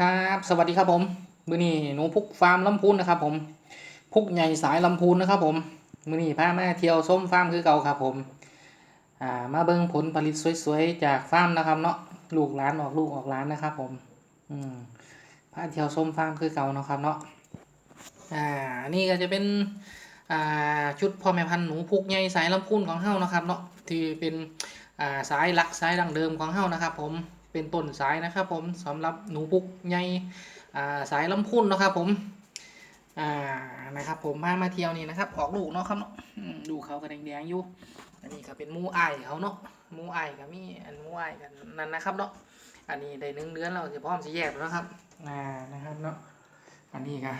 ครับ สวัสดีครับผมมือนี้หนูพุกฟาร์มลำพูนนะครับ ผม พุกใหญ่สายลำพูนนะครับ ผมมือนี้พามาเที่ยวส้มฟาร์มคือเก่าครับ ผม อ่า มาเบิ่งผลผลิตสวยๆจากฟาร์มนะครับ เนาะลูกหลานออกลูกออกหลานนะครับ ผม อืมพาเที่ยวส้มฟาร์มคือเก่าเนาะครับ เนาะอ่า นี่ก็จะเป็นอ่าชุดพ่อแม่พันธุ์หนูพุกใหญ่สายลำพูนของเฮานะครับ เนาะที่เป็นอ่าสายหลักสายดังเดิมของเฮานะครับ ผม เป็นต้นสายนะครับผมสำหรับหนูพุกใหญ่สายลำพูนนะครับผมอ่านะครับผมพามาเที่ยวนี่นะครับ ออกลูกเนาะครับเนาะดูเขากระแดงๆอยู่อันนี้ก็เป็นมูไอเขาเนาะมูไอายก็มีอันมูไอกันนั่นนะครับเนาะอันนี้ได้นึ่งเดือนเราจะพร้อมจะแยกแล้วนะครับอ่านะครับเนาะอันนี้ก็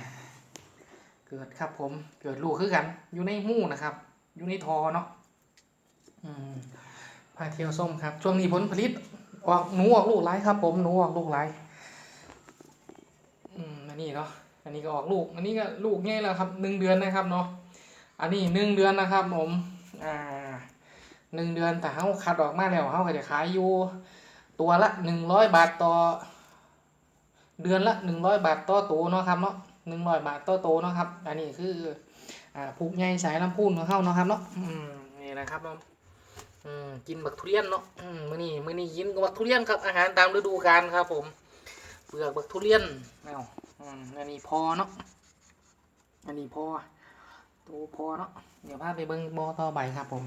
เกิดครับผมเกิดลูกคือกัน อยู่ในหู้นะครับ อยู่ในทอเนาะอืมพาเที่ยวส้มครับ ช่วงนี้ผลผลิต ออกหนูออกลูกหลายครับ ผมหนูออกลูกหลายอืมอันนี้เนาะอันนี้ก็ออกลูก อันนี้ก็ลูกง่ายแล้วครับหนึ่งเดือนนะครับเนาะอันนี้หนึ่งเดือนนะครับ ผมอ่าหนึ่งเดือนแต่เขาคัดออกมาแล้วเขาก็จะขายอยู่ ตัวละหนึ่งร้อยบาทต่อ เดือนละหนึ่งร้อยบาทต่อตัวเนาะครับเนาะหนึ่งร้อยบาทต่อโตวเนาะครับ อันนี้คืออ่าผูกใหญ่สายลำพูนของเขาเนาะครับเนาะอืมนี่นะครับเนาะ กินบักทุเรียนเนาะมื้อนี้มื้อนี้กินกับบักทุเรียนครับอาหารตามฤดูกาลครับผมเปลือกบักทุเรียนเอาะอันนี้พอเนาะอันนี้พอตัวพอเนาะเดี๋ยวพาไปเบิ่งบอต่อใบครับผม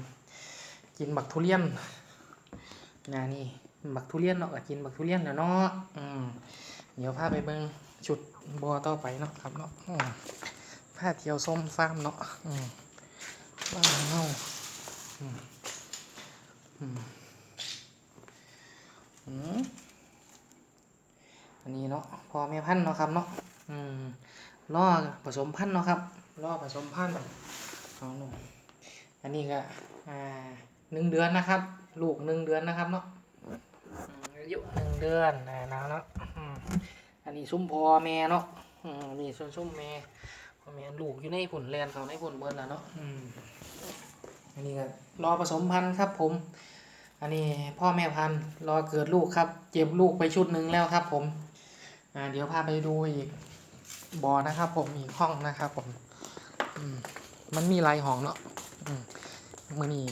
กินบักทุเรียนนะนี่บักทุเรียนเนาะกินบักทุเรียนแล้วเนาะอืมเดี๋ยวพาไปเบิ่งจุดบัวต่อไปเนาะครับเนาะอืมพาเที่ยวส้มฟาร์มเนาะอืมบ้านเฮาอืม อันนี้เนาะพอแม่พันธุ์เนาะครับเนาะอืมล่อผสมพันธุ์เนาะครับล่อผสมพันธุ์เอาเนาะอันนี้ก็อ่าหนึ่งเดือนนะครับ ลูกหนึ่งเดือนนะครับเนาะอายุหนึ่งเดือนนะนะเนาะอันนี้ซุ้มพอแม่เนาะอืมนี่ส่วนซุ้มแม่พ่อแม่ลูกอยู่ในผลแลนเขาในผลเบิร์แล้วเนาะ อันนี้ก็รอผสมพันธุ์ครับผม อันนี้พ่อแม่พันธุ์รอเกิดลูกครับ เจ็บลูกไปชุดหนึ่งแล้วครับ ผมอ่าเดี๋ยวพาไปดูอีกบอนะครับผมอีกห้องนะครับผมอืมมันมีลายห้องเนาะอืมมือนี่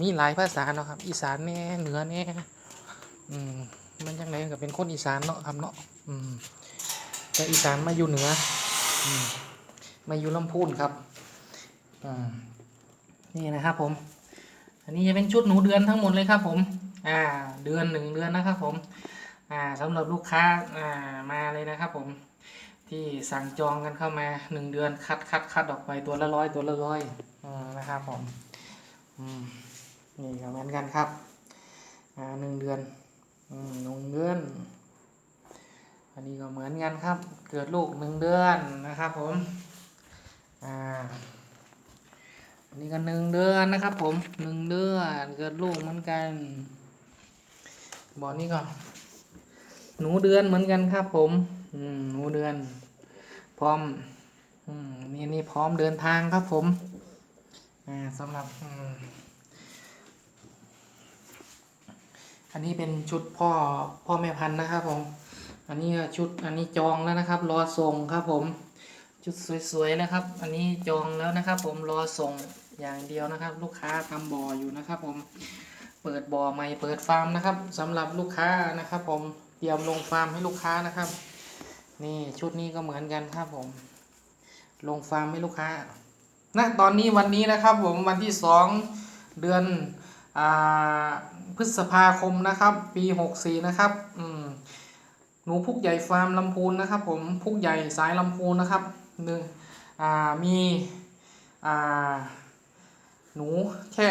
มีหลายภาษาเนาะครับ อีสานแน่เหนือแน่อืมมันยังไงก็เป็นคนอีสานเนาะครับเนาะอืมแต่อีสานมาอยู่เหนือ อืมมาอยู่ลำพูนครับอ่า นี่นะครับผม อันนี้จะเป็นชุดหนูเดือนทั้งหมดเลยครับ ผม อ่า เดือนหนึ่งเดือนนะครับ ผม อ่าสำหรับลูกค้า อ่า มาเลยนะครับ ผม ที่สั่งจองกันเข้ามาหนึ่งเดือนคัดคัดคัดออกไปตัวละร้อยตัวละร้อยอืมนะครับผมอืมนี่ก็เหมือนกันครับ อ่าหนึ่งเดือนอืมหนึ่งเดือนอันนี้ก็เหมือนกันครับ เกิดลูกหนึ่งเดือนนะครับผม อ่า นนี้ก็หนึ่งเดือนนะครับผมหนึ่งเดือนเกิดลูกเหมือนกันบอนี้ก็หนูเดือนเหมือนกันครับ ผม อืมหนูเดือน พร้อม อืมนี่นี่พร้อมเดินทางครับผม อ่าสำหรับอืมอันนี้เป็นชุดพ่อพ่อแม่พันธุ์นะครับผม อันนี้ชุดอันนี้จองแล้วนะครับ รอส่งครับผม ชุดสวยๆนะครับ อันนี้จองแล้วนะครับ ผมรอส่งอย่างเดียวนะครับ ลูกค้าทำบ่ออยู่นะครับ ผมเปิดบ่อใหม่เปิดฟาร์มนะครับสำหรับลูกค้านะครับ ผมเตรียมลงฟาร์มให้ลูกค้านะครับ นี่ชุดนี้ก็เหมือนกันครับผม ลงฟาร์มให้ลูกค้าณตอนนี้วันนี้นะครับ ผมวันที่สองเดือนอพฤษภาคมนะครับ ปีหกสี่นะครับ หนูพุกใหญ่ฟาร์มลำพูนนะครับ ผมพุกใหญ่สายลำพูนนะครับ หนึ่งอ่ามีอ่าหนูแค่